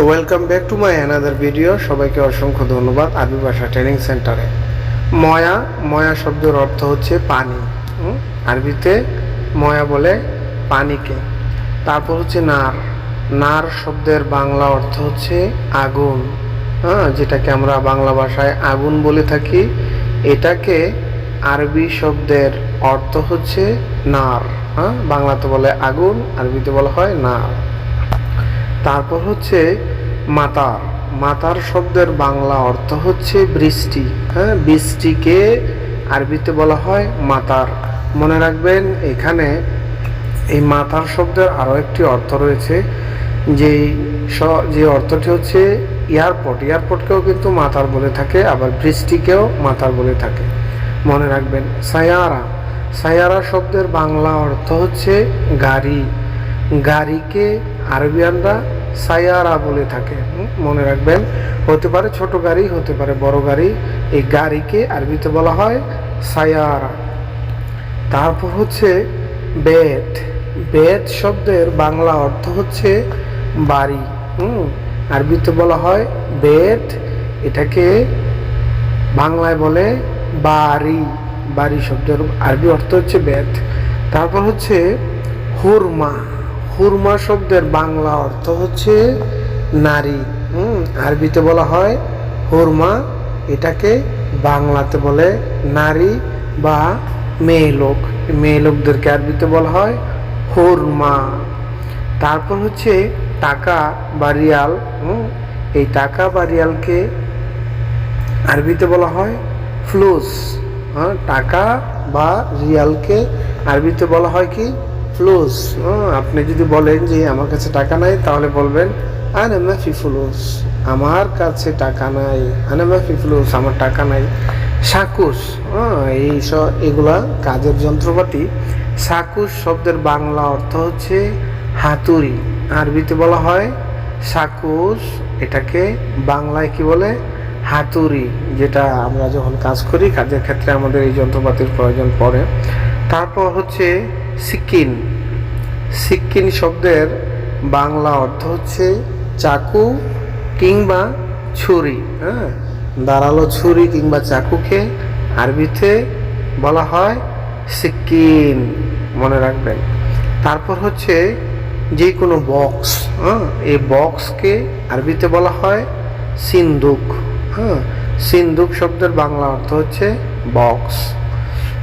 তো welcome back to my another video সবাইকে অসংখ্য ধন্যবাদ আরবি ভাষা ট্রেনিং সেন্টারে ময়া ময়া শব্দের অর্থ হচ্ছে পানি। আরবিতে ময়া বলে পানিকে। তারপর হচ্ছে নার। নার শব্দের বাংলা অর্থ হচ্ছে আগুন। হ্যাঁ যেটাকে আমরা বাংলা ভাষায় আগুন বলে থাকি। এটাকে আরবি শব্দের অর্থ হচ্ছে নার। হ্যাঁ বাংলাতে বলে আগুন, আরবিতে বলা হয় নার। তারপর হচ্ছে মাতার মাতার শব্দের বাংলা অর্থ হচ্ছে বৃষ্টি। হ্যাঁ বৃষ্টিকে আরবিতে বলা হয় মাতার। মনে রাখবেন, এখানে এই মাতার শব্দের আরও একটি অর্থ রয়েছে, যেই যে অর্থটি হচ্ছে এয়ারপোর্ট। এয়ারপোর্টকেও কিন্তু মাতার বলে থাকে, আবার বৃষ্টিকেও মাতার বলে থাকে। মনে রাখবেন, সায়ারা। সায়ারা শব্দের বাংলা অর্থ হচ্ছে গাড়ি। গাড়িকে আরবিয়ানরা সায়ারা বলে থাকে। মনে রাখবেন, হতে পারে ছোট গাড়ি, হতে পারে বড় গাড়ি, এই গাড়িকে আরবিতে বলা হয় সায়ারা তারপর হচ্ছে বেদ বেদ শব্দের বাংলা অর্থ হচ্ছে বাড়ি। হুম, আরবিতে বলা হয় বেদ এটাকে বাংলায় বলে বাড়ি। বাড়ি শব্দের আরবি অর্থ হচ্ছে বেদ তারপর হচ্ছে হুরমা। হুরমা শব্দের বাংলা অর্থ হচ্ছে নারী। হুম, আরবিতে বলা হয় হুরমা, এটাকে বাংলাতে বলে নারী বা মেয়ে লোক। মেয়ে লোকদেরকে আরবিতে বলা হয় হুরমা। তারপর হচ্ছে টাকা বা রিয়াল। এই টাকা বা রিয়ালকে আরবিতে বলা হয় ফ্লুস। হ্যাঁ টাকা বা রিয়ালকে আরবিতে বলা হয় কি? ফ্লুস। আপনি যদি বলেন যে আমার কাছে টাকা নাই, তাহলে বলবেন আনে মাফি ফ্লুস, আমার কাছে টাকা নাই। আনে মাফি ফ্লুস, আমার টাকা নাই। হ্যাঁ এই এগুলা কাজের যন্ত্রপাতি। সাকুস শব্দের বাংলা অর্থ হচ্ছে হাতুড়ি। আরবিতে বলা হয় সাকুস এটাকে বাংলায় কি বলে? হাতুড়ি, যেটা আমরা যখন কাজ করি, কাজের ক্ষেত্রে আমাদের এই যন্ত্রপাতির প্রয়োজন পড়ে। তারপর হচ্ছে সিকিন। সিকিন শব্দের বাংলা অর্থ হচ্ছে চাকু কিংবা ছুরি হ্যাঁ? দাঁড়াল ছুরি কিংবা চাকুকে আরবিতে বলা হয় সিকিন মনে রাখবেন। তারপর হচ্ছে যে কোনো বক্স হ্যাঁ? এই বক্সকে আরবিতে বলা হয় সিন্দুক হ্যাঁ? সিন্দুক শব্দের বাংলা অর্থ হচ্ছে বক্স।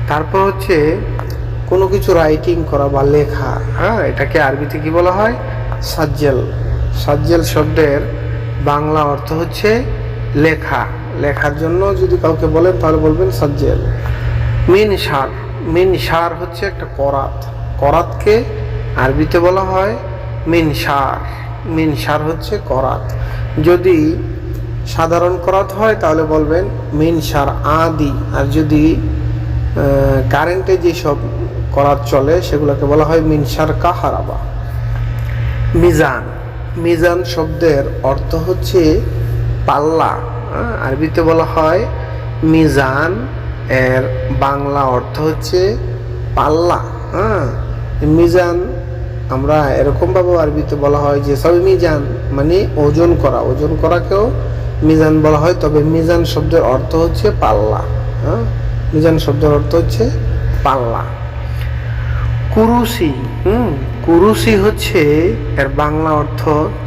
তারপর হচ্ছে কোনো কিছু রাইটিং করা বা লেখা হ্যাঁ এটাকে আরবিতে কি বলা হয়? সাজ্জেল। সাজ্জেল শব্দের বাংলা অর্থ হচ্ছে লেখা। লেখার জন্য যদি কাউকে বলেন, তাহলে বলবেন সাজ্জেল। মিন সার। মিন সার হচ্ছে একটা করাত। করাতকে আরবিতে বলা হয় মিন সার। মিন সার হচ্ছে করাত। যদি সাধারণ করাত হয়, তাহলে বলবেন মিন সার আদি। আর যদি কারেন্টে যেসব করাত চলে সেগুলোকে বলা হয় মিনসার কাহারাবা। মিজান। মিজান শব্দের অর্থ হচ্ছে পাল্লা। হ্যাঁ, আরবিতে বলা হয় মিজান এর বাংলা অর্থ হচ্ছে পাল্লা। হ্যাঁ মিজান আমরা এরকমভাবে আরবিতে বলা হয় যে সব মিজান মানে ওজন করা। ওজন করাকেও মিজান বলা হয় তবে মিজান শব্দের অর্থ হচ্ছে পাল্লা। হ্যাঁ মিজান শব্দের অর্থ হচ্ছে পাল্লা। কুরুসি হুম কুরুসি হচ্ছে এর বাংলা অর্থ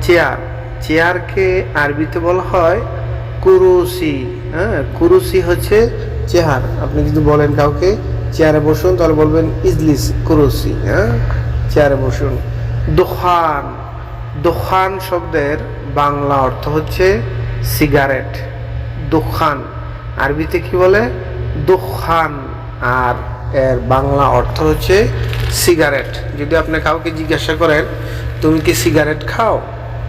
চেয়ার। চেয়ারকে আরবিতে বলা হয় কুরুসি হ্যাঁ কুরুসি হচ্ছে চেয়ার আপনি যদি বলেন কাউকে চেয়ারে বসুন, তাহলে বলবেন ইজলিস কুরুসি হ্যাঁ চেয়ারে বসুন। দোকান দোকান শব্দের বাংলা অর্থ হচ্ছে সিগারেট। দোকান আরবিতে কি বলে? দোকান আর এর বাংলা অর্থ হচ্ছে সিগারেট যদি আপনি কাউকে জিজ্ঞাসা করেন, তুমি কি সিগারেট খাও?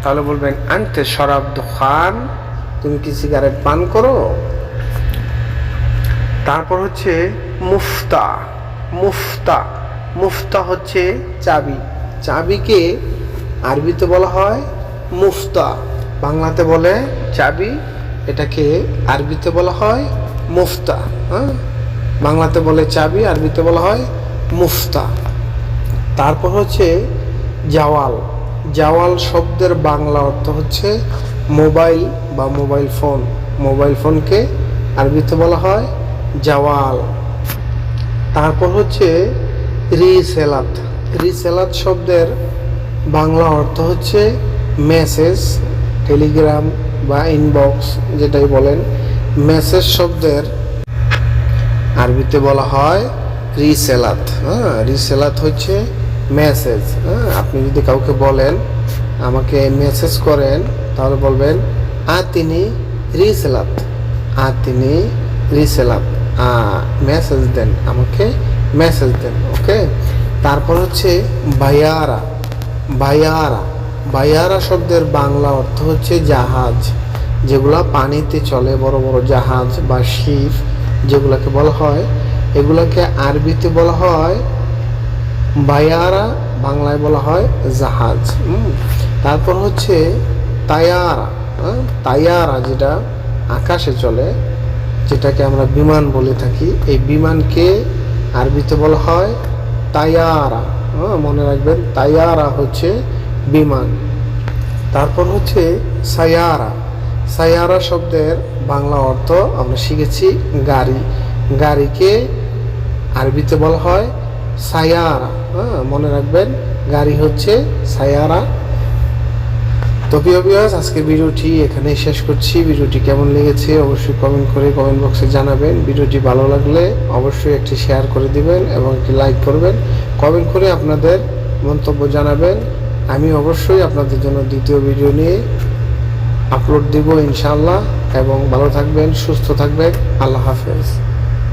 তাহলে বলবেন, আনতে শরাব দোকান, তুমি কি সিগারেট পান করো? তারপর হচ্ছে মুফতা মুফতা। মুফতা হচ্ছে চাবি। চাবিকে আরবিতে বলা হয় মুফতা। বাংলাতে বলে চাবি, এটাকে আরবিতে বলা হয় মুফতা হ্যাঁ? বাংলাতে বলে চাবি, আরবিতে বলা হয় মুফতা। তারপর হচ্ছে জাওয়াল। জাওয়াল শব্দের বাংলা অর্থ হচ্ছে মোবাইল বা মোবাইল ফোন। মোবাইল ফোনকে আরবিতে বলা হয় জাওয়াল। তারপর হচ্ছে রিসেলাত। রিসেলাত শব্দের বাংলা অর্থ হচ্ছে মেসেজ, টেলিগ্রাম বা ইনবক্স, যেটাই বলেন। মেসেজ শব্দের আরবিতে বলা হয় রিসেলাত হ্যাঁ? রিসেলাত হচ্ছে মেসেজ হ্যাঁ? আপনি যদি কাউকে বলেন, আমাকে মেসেজ করেন, তাহলে বলবেন আ তিনি রিসেলাত, আ তিনি রিসেলাত মেসেজ দেন, আমাকে মেসেজ দেন, ওকে? তারপর হচ্ছে বায়ারা বায়ারা বায়ারা শব্দের বাংলা অর্থ হচ্ছে জাহাজ, যেগুলা পানিতে চলে বড় বড় জাহাজ বা শিপ যেগুলাকে বলা হয়, এগুলাকে আরবিতে বলা হয় বায়ারা, বাংলায় বলা হয় জাহাজ। তারপর হচ্ছে তায়ারা? তায়ারা যেটা আকাশে চলে, যেটাকে আমরা বিমান বলে থাকি, এই বিমানকে আরবিতে বলা হয় তায়ারা মনে রাখবেন, তায়ারা হচ্ছে বিমান তারপর হচ্ছে সায়ারা সায়ারা শব্দের বাংলা অর্থ আমরা শিখেছি গাড়ি। গাড়িকে আরবিতে বলা হয় সায়ারা হ্যাঁ মনে রাখবেন, গাড়ি হচ্ছে সায়ারা তো প্রিয় ভিউয়ার্স আজকে ভিডিওটি এখানে শেষ করছি। ভিডিওটি কেমন লেগেছে অবশ্যই কমেন্ট করে কমেন্ট বক্সে জানাবেন। ভিডিওটি ভালো লাগলে অবশ্যই একটি শেয়ার করে দিবেন এবং একটি লাইক করবেন। কমেন্ট করে আপনাদের মন্তব্য জানাবেন। আমি অবশ্যই আপনাদের জন্য দ্বিতীয় ভিডিও নিয়ে আপলোড দিব ইনশাল্লাহ এবং ভালো থাকবেন সুস্থ থাকবেন। আল্লাহ হাফেজ।